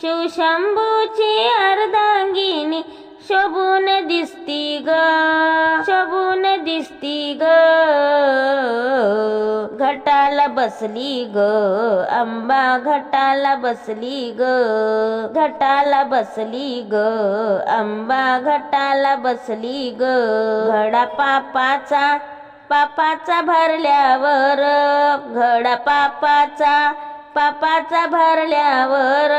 शिवशंभूची अर्धांगिनी शोभून दिसती ग. शोभून दिसती ग. घटाला बसली ग. आंबा घटाला बसली ग. घटाला बसली ग. आंबा घटाला बसली ग. घडा पापाचा पापाचा भरल्यावर. घडा पापाचा पापाचा भरल्यावर.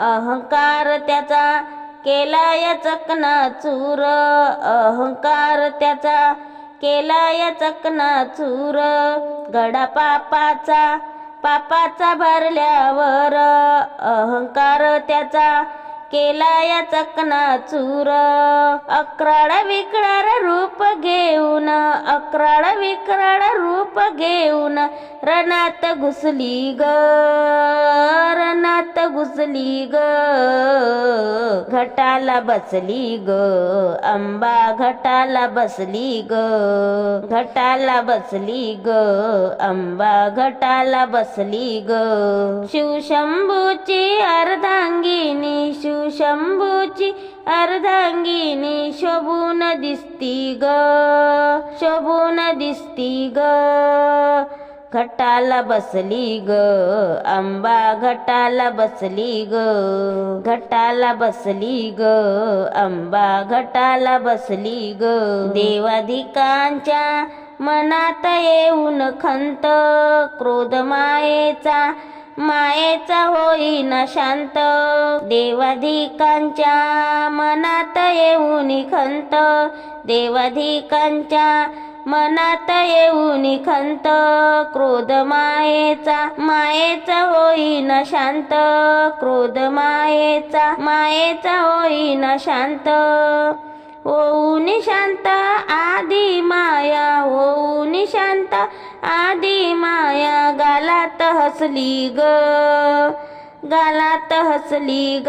अहंकार त्याचा केला या चकना चूर अहंकार त्याचा केला या चकना चूर गडा पापाचा पापाचा भरल्यावर. अहंकार त्याचा केला या चकना चूर. अक्राळ विक्राळ रूप घेऊन अक्राळ विक्राळ रूप घेऊन रणात घुसली ग रणात घुसली ग. घटाला बसली ग आंबा घटाला बसली ग. घटाला बसली ग आंबा घटाला बसली ग. शिवशंभूची अर्धांगिनी शंभूची अर्धांगिनी शोभून दिसती ग शोभून दिसती ग. घटाला बसली ग आंबा घटाला बसली ग. घटाला बसली ग आंबा घटाला बसली ग. देवाधिकांच्या मनात येऊन खंत क्रोध मायेचा मायेचा होईना शांत. देवाधिकांच्या मनात येऊन खंत देवाधिकांच्या मनात येऊन खंत क्रोध मायेचा मायेचा होईना शांत. क्रोध मायेचा मायेचा होईना शांत. होऊन शांत आदि माया होऊन शांत आदि माया. गालात हसली ग गालात हसली ग.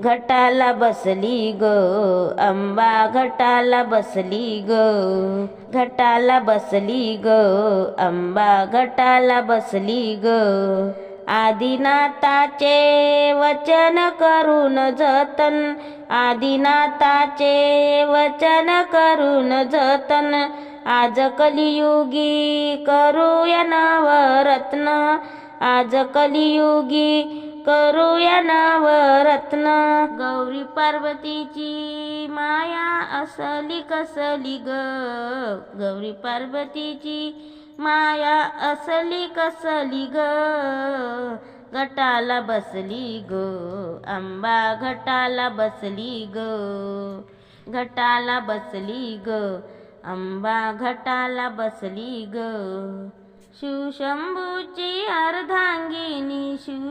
घटाला बसली ग आंबा घटाला बसली ग. घटाला बसली ग आंबा घटाला बसली ग. आदिनाथाचे वचन करून जतन आदिनाथाचे वचन करून जतन. आज कलियुगी करूया नवरत्न आज कलियुगी करूया नवरत्न. गौरी पार्वतीची माया असली कसली ग. गौरी पार्वतीची माया असली कसली ग. घटाला बसली ग. आंबा घटाला बसली ग. घटाला बसली ग. आंबा घटाला बसली ग. शिवशंभूची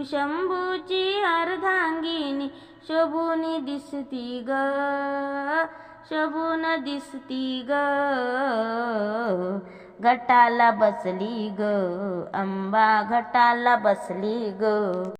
शंभूची शिवशंभूची अर्धांगिनी शोभून दिसती ग शोभून दिसती ग. घटाला बसली ग आंबा घटाला बसली ग.